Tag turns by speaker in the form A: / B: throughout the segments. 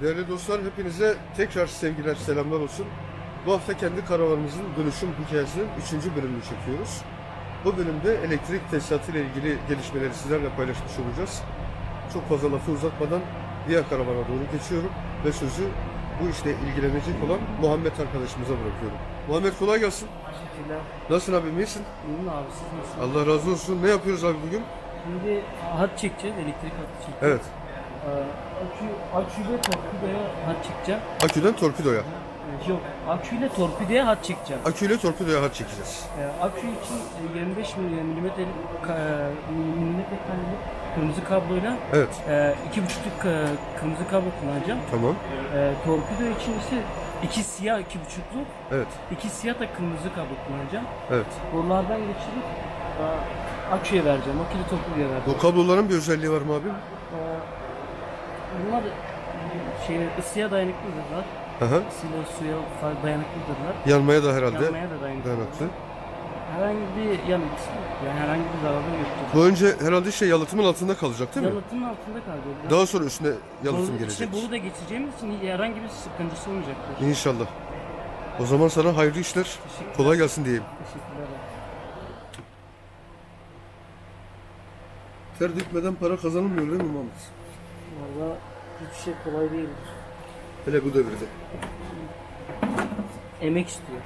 A: Değerli dostlar hepinize tekrar sevgiler selamlar olsun. Bu hafta kendi karavanımızın dönüşüm hikayesinin 3. bölümünü çekiyoruz. Bu bölümde elektrik tesisatı ile ilgili gelişmeleri sizlerle paylaşmış olacağız. Çok fazla lafı uzatmadan diğer karavana doğru geçiyorum ve sözü bu işle ilgilenecek olan Muhammed arkadaşımıza bırakıyorum. Muhammed kolay gelsin.
B: Teşekkürler.
A: Nasılsın abi iyisin?
B: İyiyim abi siz nasılsınız?
A: Allah razı olsun. Ne yapıyoruz abi bugün?
B: Şimdi hat çekeceğiz, elektrik hattı çekeceğiz.
A: Evet.
B: Ee, akü, aküyle torpidoya hat çekeceğim.
A: Aküden torpidoya.
B: Ee, yok, aküyle torpidoya hat çekeceğim.
A: Aküyle torpidoya hat çekeceğiz.
B: Ee, akü için e, 25 milimetre milimetre karelik kırmızı kabloyla
A: Evet.
B: e, iki buçukluk e, kırmızı kablo kullanacağım.
A: Tamam.
B: E, torpido için ise iki siyah iki buçukluk,
A: Evet.
B: iki siyah da kırmızı kablo kullanacağım.
A: Evet.
B: Buralardan geçirip e, aküye vereceğim, akülü torpidoya vereceğim.
A: Bu kabloların bir özelliği var mı abi?
B: Ee, Bunlar şey ısıya dayanıklıdırlar.
A: Hı hı.
B: Silo suya dayanıklıdırlar.
A: Yanmaya da herhalde
B: Yanmaya da dayanıklı.
A: dayanıklı.
B: Herhangi bir yan etkisi yok. Yani herhangi bir zararı yoktur.
A: Bu önce herhalde şey yalıtımın altında kalacak değil mi?
B: Yalıtımın altında kalıyor.
A: Daha sonra üstüne yalıtım
B: Boru-
A: gelecek.
B: İşte boru da geçeceğimiz için herhangi bir sıkıntısı olmayacaktır.
A: İnşallah. O zaman sana hayırlı işler. Kolay gelsin diyeyim.
B: Teşekkürler.
A: Ter dökmeden para kazanılmıyor değil mi Mahmut?
B: Valla hiçbir şey kolay değil.
A: Hele bu devirde.
B: Emek istiyor.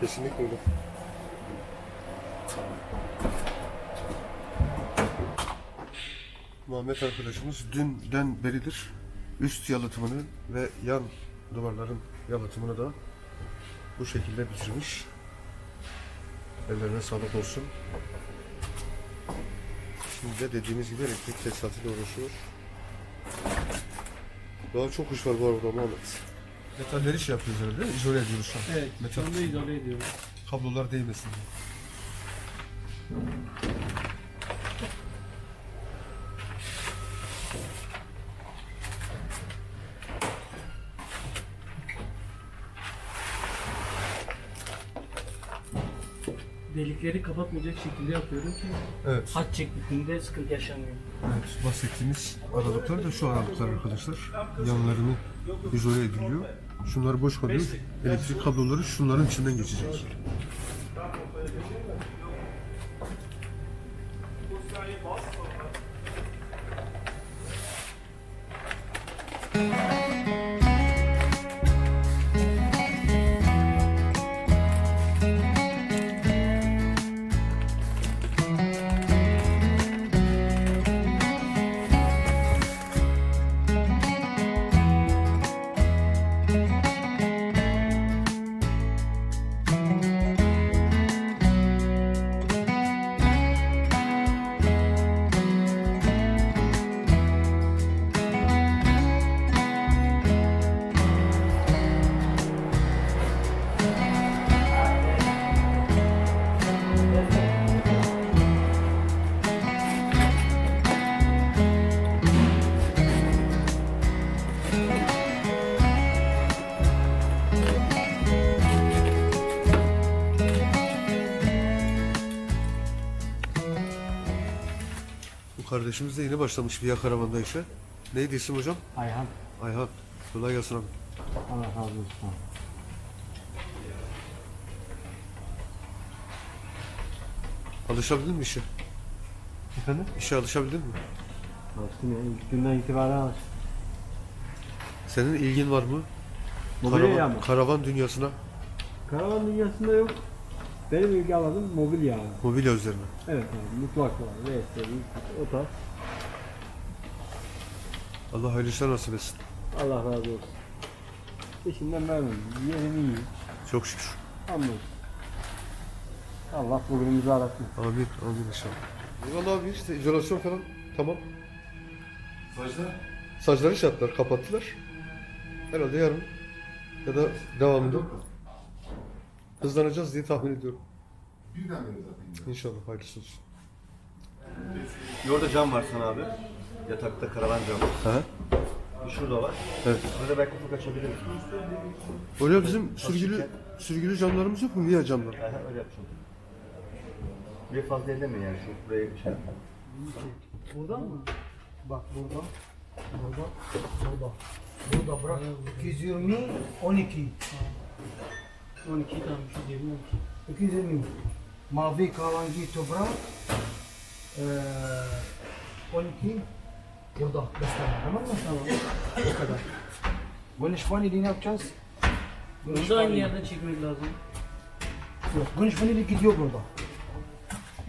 A: Kesinlikle öyle. Muhammed arkadaşımız dünden beridir üst yalıtımını ve yan duvarların yalıtımını da bu şekilde bitirmiş. Ellerine sağlık olsun. Şimdi de dediğimiz gibi elektrik tesisatıyla uğraşıyor. Daha çok kuş var bu arada Muhammed. Metalleri şey yapıyoruz herhalde, değil mi? izole ediyoruz şu an.
B: Evet.
A: Metal.
B: Şu anda izole ediyorum.
A: Kablolar değmesin diye.
B: Delikleri kapatmayacak şekilde yapıyorum ki
A: Evet.
B: hat çektiğinde sıkıntı yaşanmıyor.
A: evet. Bahsettiğimiz aralıklar da şu aralıklar arkadaşlar. Yanlarını izole ediliyor. Şunlar boş kalıyor. Elektrik kabloları şunların içinden geçecek. Kardeşimiz de yeni başlamış bir karavanda işe. Neydi isim hocam?
B: Ayhan.
A: Ayhan. Kolay gelsin abi.
B: Allah razı olsun.
A: Alışabildin mi işe?
B: Efendim?
A: İşe alışabildin mi?
B: Alıştım ya. İlk günden itibaren alıştım.
A: Senin ilgin var mı?
C: Mobilya
A: Karavan,
C: mı?
A: karavan dünyasına,
C: Karavan dünyasında yok. Benim ilgi alanım mobilya abi.
A: mobilya üzerine.
C: Evet abi mutfak var, restoran, o tarz.
A: Allah hayırlı işler nasip etsin.
C: Allah razı olsun. İşimden memnunum. Yerim iyi.
A: Çok şükür.
C: Hamdolsun. Allah bugünümüzü aratmasın.
A: Amin, amin inşallah. Eyvallah abi işte izolasyon falan tamam. Saclar? Sacları iş yaptılar, kapattılar. Herhalde yarın ya da devamında hızlanacağız diye tahmin ediyorum. İnşallah hayırlısı olsun.
D: Orada cam var sana abi. Yatakta karavan camı.
A: Hı
D: Şurada var.
A: Evet.
D: Burada belki ufak açabilir misin?
A: Hocam bizim sürgülü sürgülü camlarımız yok mu? Via camlar.
D: Aha, öyle yapacağım. Bir fazla elleme yani şu burayı şey yapma.
B: Buradan mı? Bak buradan. Burada. Burada.
E: Burada bırak. 220, 12.
B: 12 tamam şu cebim 12.
E: 220. Mavi kalangi toprak. Ee, 12. Burada. Beş tane. Tamam mı? Tamam. Bu kadar. Güneş vanili ne yapacağız? Güneş
B: Bunu da aynı
E: vanili.
B: yerden çekmek lazım.
E: Yok, Güneş vanili gidiyor burada.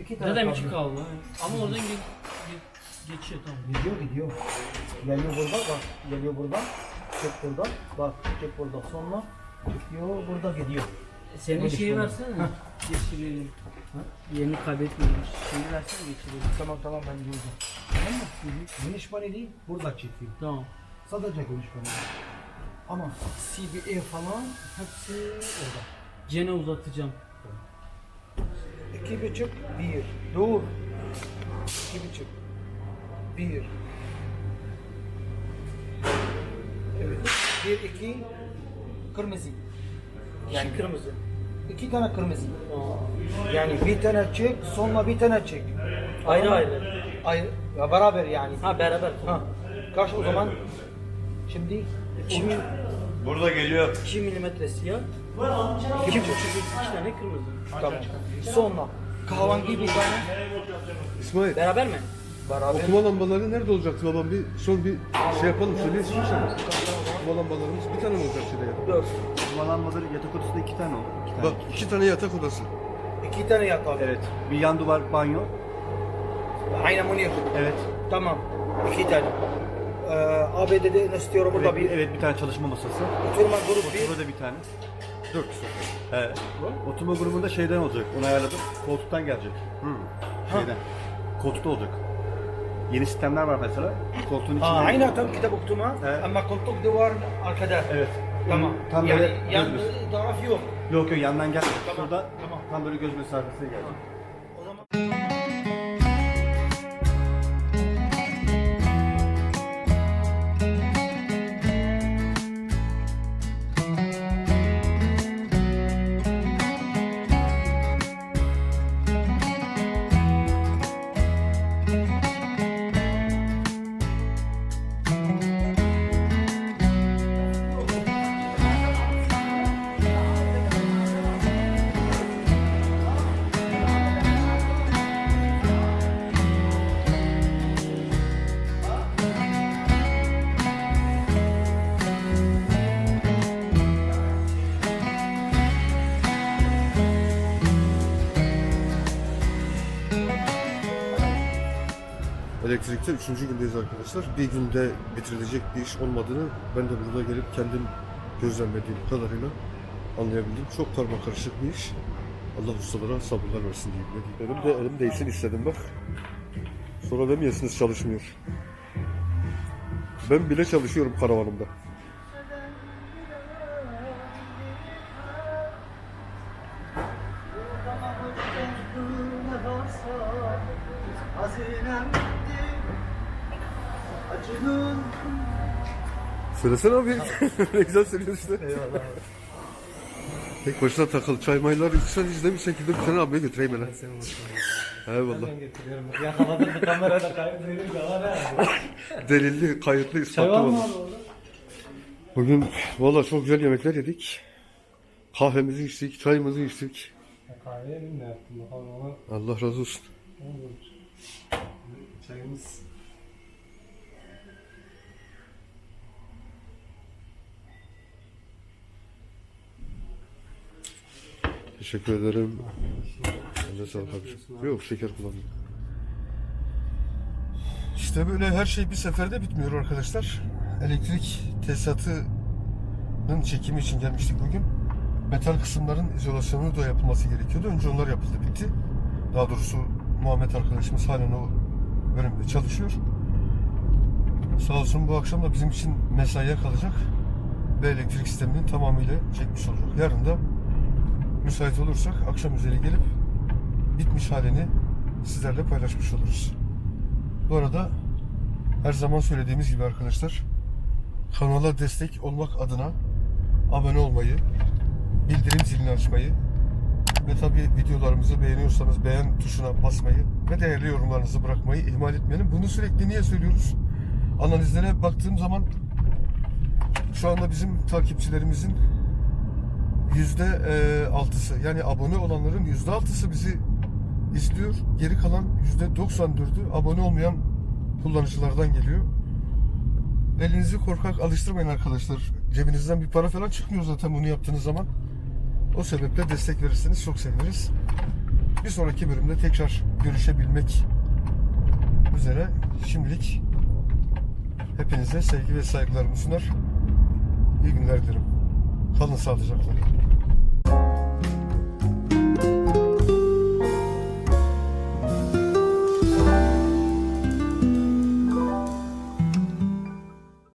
E: İki tane
B: Zaten
E: kaldı.
B: içi kaldı. Ama oradan ge ge geçiyor tamam.
E: Gidiyor gidiyor. Geliyor burada bak. Geliyor burada. Çek burada. Bak çek burada. Sonra çıkıyor burada gidiyor.
B: Senin şeyi versene. Geçirelim. Yerini kaybetmiyoruz. Şimdi versene geçirelim.
E: Tamam tamam ben gördüm. Tamam mı? Güneş vanili burada çekiyor.
B: Tamam.
E: Sadece güneş vanili. Ama CBA falan hepsi orada.
B: Cene uzatacağım.
E: İki buçuk, bir. Dur. İki buçuk. Bir. Evet. Bir, iki. Kırmızı.
B: Yani kırmızı.
E: İki tane kırmızı. Yani bir tane çek, sonra bir tane çek.
B: Ayrı
E: Tamam.
B: ayrı.
E: Ayrı. Ya beraber yani.
B: Ha beraber.
E: Ha. Kaç o zaman? Şimdi 2 mil,
D: Burada geliyor.
E: 2 milimetre siyah.
B: İki buçuk, iki tane kırmızı.
E: Tamam. Sonra kahvangi bir tane.
A: İsmail,
B: Beraber mi?
E: Beraber.
A: okuma lambaları nerede olacaktı babam? Bir son bir şey yapalım, söyle istiyorsan. Okuma lambalarımız bir tane mi olacak şurada ya?
E: Dört.
D: Kumalanmaları yatak odasında iki tane oldu. İki tane.
A: Bak iki tane yatak odası.
E: İki tane yatak.
D: Evet. Bir yan duvar banyo.
E: Aynen Munir.
D: Evet.
E: Tamam. İki tane. Ee, ABD'de ne istiyorum burada
D: Evet bir,
E: bir
D: evet bir tane çalışma masası.
E: oturma grup bir.
D: Burada bir tane.
A: Dört kişi.
D: Evet. Oturma grubunda şeyden olacak. Onu ayarladım. Koltuktan gelecek. Şeyden. Koltukta olacak. Yeni sistemler var mesela. Koltuğun içinde.
E: Ha, aynen tam kitap okutma.
D: Evet.
E: Ama koltuk duvar arkada.
D: Evet.
E: Tamam.
D: Tam
E: yani
D: böyle
E: yan taraf yok.
D: Yok yok yandan gel.
E: Tamam,
D: Şurada
E: tamam.
D: tam böyle göz mesafesine gelecek.
A: Elektrikte üçüncü gündeyiz arkadaşlar. Bir günde bitirilecek bir iş olmadığını ben de burada gelip kendim gözlemlediğim kadarıyla anlayabildim. Çok karma karışık bir iş. Allah ustalara sabırlar versin diyeyim. Benim de elim değsin istedim bak. Sonra demeyesiniz çalışmıyor. Ben bile çalışıyorum karavanımda. Söylesene abi. ne güzel söylüyorsun işte. Eyvallah Tek başına takıl. Çay maylar içsen izle bir şekilde bir tane abiye götüreyim hele. Eyvallah.
C: Yakaladım bir kamerada kaydediyorum yalan herhalde.
A: Delilli, kayıtlı, ispatlı
C: Çay var mı abi orada?
A: Bugün valla çok güzel yemekler yedik. Kahvemizi içtik, çayımızı içtik.
C: Kahve yedim ne yaptım bakalım ona.
A: Allah razı olsun.
C: Çayımız.
A: Teşekkür ederim. Eline sağlık. Yok şeker kullanmıyorum. İşte böyle her şey bir seferde bitmiyor arkadaşlar. Elektrik tesisatının çekimi için gelmiştik bugün. Metal kısımların izolasyonu da yapılması gerekiyordu. Önce onlar yapıldı bitti. Daha doğrusu Muhammed arkadaşımız halen o bölümde çalışıyor. Sağ olsun bu akşam da bizim için mesaiye kalacak ve elektrik sisteminin tamamıyla çekmiş olacak. Yarın da müsait olursak akşam üzeri gelip bitmiş halini sizlerle paylaşmış oluruz. Bu arada her zaman söylediğimiz gibi arkadaşlar kanala destek olmak adına abone olmayı, bildirim zilini açmayı ve tabi videolarımızı beğeniyorsanız beğen tuşuna basmayı ve değerli yorumlarınızı bırakmayı ihmal etmeyelim. Bunu sürekli niye söylüyoruz? Analizlere baktığım zaman Şu anda bizim takipçilerimizin yüzde e, altısı yani abone olanların yüzde altısı bizi izliyor. Geri kalan yüzde 94'ü abone olmayan kullanıcılardan geliyor. Elinizi korkak alıştırmayın arkadaşlar. Cebinizden bir para falan çıkmıyor zaten bunu yaptığınız zaman. O sebeple destek verirseniz çok seviniriz. Bir sonraki bölümde tekrar görüşebilmek üzere şimdilik hepinize sevgi ve saygılarımı sunar. İyi günler dilerim. Kalın sağlıcakla.